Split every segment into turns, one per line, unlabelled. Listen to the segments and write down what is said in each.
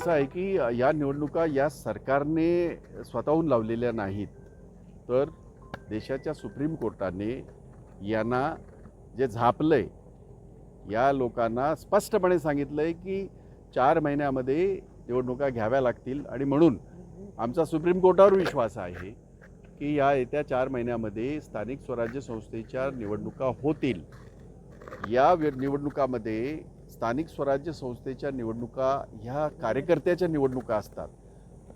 असं आहे की या निवडणुका या सरकारने स्वतःहून लावलेल्या नाहीत तर देशाच्या सुप्रीम कोर्टाने यांना जे झापलं आहे या लोकांना स्पष्टपणे सांगितलं आहे की चार महिन्यामध्ये निवडणुका घ्याव्या लागतील आणि म्हणून आमचा सुप्रीम कोर्टावर विश्वास आहे की या येत्या चार महिन्यामध्ये स्थानिक स्वराज्य संस्थेच्या निवडणुका होतील. या निवडणुकामध्ये स्थानिक स्वराज्य संस्थेच्या निवडणुका ह्या कार्यकर्त्याच्या निवडणुका असतात.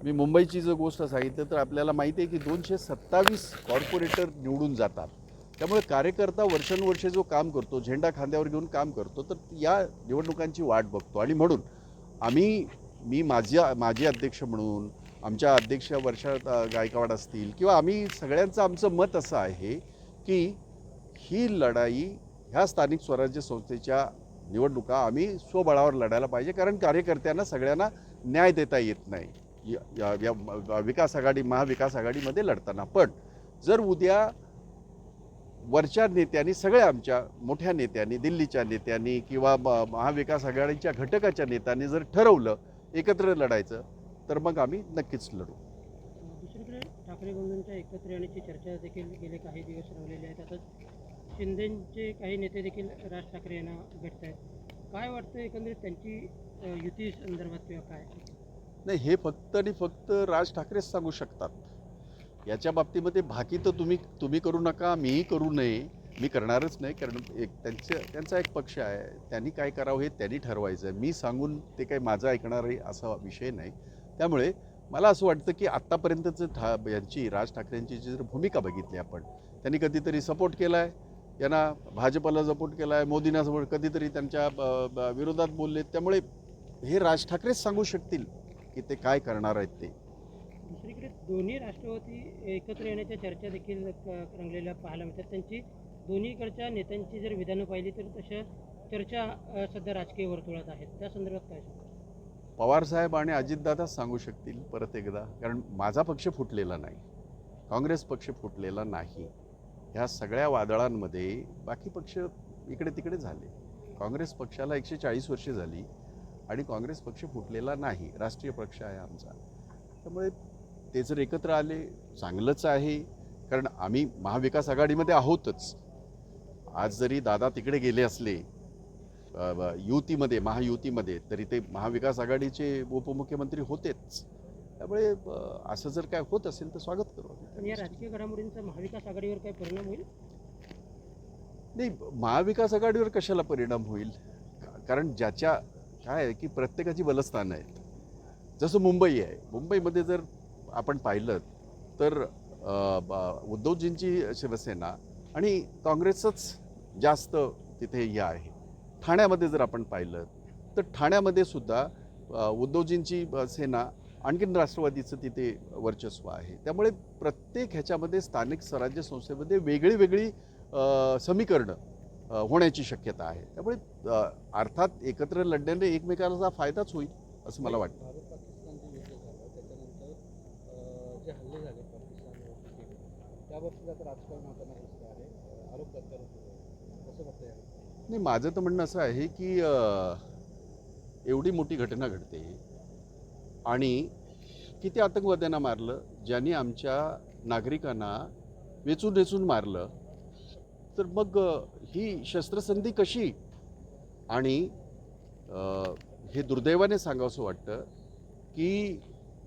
मी मुंबईची जर गोष्ट सांगितलं तर आपल्याला माहिती आहे की दोनशे सत्तावीस कॉर्पोरेटर निवडून जातात. त्यामुळे कार्यकर्ता वर्षानुवर्षे जो काम करतो झेंडा खांद्यावर घेऊन काम करतो तर या निवडणुकांची वाट बघतो. आणि म्हणून आम्ही मी माझ्या माजी अध्यक्ष म्हणून आमच्या अध्यक्ष वर्षा गायकवाड असतील किंवा आम्ही सगळ्यांचं आमचं मत असं आहे की ही लढाई ह्या स्थानिक स्वराज्य संस्थेच्या निवडणुका आम्ही स्वबळावर लढायला पाहिजे कारण कार्यकर्त्यांना सगळ्यांना न्याय देता येत नाही. या- या विकास आघाडी महाविकास आघाडीमध्ये लढताना. पण जर उद्या वरच्या नेत्यांनी सगळ्या आमच्या मोठ्या नेत्यांनी दिल्लीच्या नेत्यांनी किंवा महाविकास आघाडीच्या घटकाच्या नेत्यांनी जर ठरवलं एकत्र लढायचं तर मग आम्ही नक्कीच लढू.
दुसरीकडे ठाकरे बंधूंच्या एकत्र येण्याची चर्चा देखील गेले काही दिवस रवलेली आहे त्यातच शिंदेचे काही नेते देखील राज ठाकरे यांना भेटत आहेत. काय वाटतं एकंदरीत त्यांची अ, युती संदर्भात किंवा काय?
नाही हे फक्त आणि फक्त राज ठाकरेच सांगू शकतात. याच्या बाबतीमध्ये बाकी तर तुम्ही तुम्ही करू नका मीही करू नये. मी करणारच नाही कारण एक त्यांचं त्यांचा एक पक्ष आहे. त्यांनी काय करावं हे त्यांनी ठरवायचं आहे. मी सांगून ते काही माझं ऐकणार आहे असा विषय नाही. त्यामुळे मला असं वाटतं की आत्तापर्यंतचं ठा यांची राज ठाकरेंची जी जर भूमिका बघितली आपण त्यांनी कधीतरी सपोर्ट केला आहे यांना भाजपला सपोर्ट केला आहे मोदींना सपोर्ट कधीतरी त्यांच्या विरोधात बोलले. त्यामुळे हे राज ठाकरेच सांगू शकतील की ते काय करणार आहेत ते.
दुसरीकडे दोन्ही राष्ट्रवादी एकत्र येण्याच्या चर्चा देखील रंगलेल्या पाहायला मिळतात. त्यांची दोन्हीकडच्या नेत्यांची जर विधानं पाहिली तर तशा चर्चा सध्या राजकीय वर्तुळात आहेत. त्या संदर्भात काय सांगाल?
पवारसाहेब आणि अजितदादाच सांगू शकतील परत एकदा. कारण माझा पक्ष फुटलेला नाही. काँग्रेस पक्ष फुटलेला नाही. ह्या सगळ्या वादळांमध्ये बाकी पक्ष इकडे तिकडे झाले. काँग्रेस पक्षाला एकशे चाळीस वर्षे झाली आणि काँग्रेस पक्ष फुटलेला नाही. राष्ट्रीय पक्ष आहे आमचा. त्यामुळे ते जर एकत्र आले चांगलंच आहे. कारण आम्ही महाविकास आघाडीमध्ये आहोतच. आज जरी दादा तिकडे गेले असले युतीमध्ये महायुतीमध्ये तरी ते महाविकास आघाडीचे उपमुख्यमंत्री होतेच. त्यामुळे असं जर काय होत असेल तर स्वागत करू
या. राजकीय घडामोडींचा महाविकास आघाडीवर काय परिणाम होईल?
नाही महाविकास आघाडीवर कशाला परिणाम होईल? कारण ज्याच्या काय आहे की प्रत्येकाची बलस्थानं आहेत जसं मुंबई आहे. मुंबईमध्ये जर आपण पाहिलं तर उद्धवजींची शिवसेना आणि काँग्रेसच जास्त तिथे हे आहे. ठाण्यामध्ये जर आपण पाहिलं तर ठाण्यामध्ये सुद्धा उद्धवजींची सेना आणखीन राष्ट्रवादीचं तिथे वर्चस्व आहे. त्यामुळे प्रत्येक ह्याच्यामध्ये स्थानिक स्वराज्य संस्थेमध्ये वेगळी वेगळी समीकरणं होण्याची शक्यता आहे. त्यामुळे अर्थात एकत्र लढण्याने एकमेकांचा फायदाच होईल असं मला वाटतं. नाही माझं तर म्हणणं असं आहे की एवढी मोठी घटना घडते. आणि किती आतंकवाद्यांना मारलं ज्यांनी आमच्या नागरिकांना वेचून वेचून मारलं तर मग ही शस्त्रसंधी कशी? आणि हे दुर्दैवाने सांगावंसं वाटतं की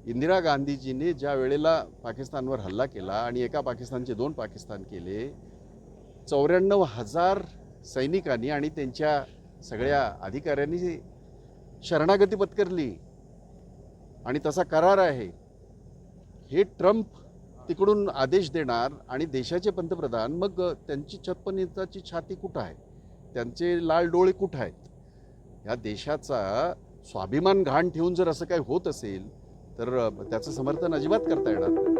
इंदिरा गांधीजीने ज्या वेळेला पाकिस्तानवर हल्ला केला आणि एका पाकिस्तानचे दोन पाकिस्तान केले चौऱ्याण्णव हजार सैनिकांनी आणि त्यांच्या सगळ्या अधिकाऱ्यांनी शरणागती पत्करली. आणि तसा करार आहे. हे ट्रम्प तिकडून आदेश देणार आणि देशाचे पंतप्रधान मग त्यांची छप्पन छाती कुठं आहे? त्यांचे लाल डोळे कुठं आहेत? ह्या देशाचा स्वाभिमान घाण ठेवून जर असं काही होत असेल तर त्याचं समर्थन अजिबात करता येणार नाही.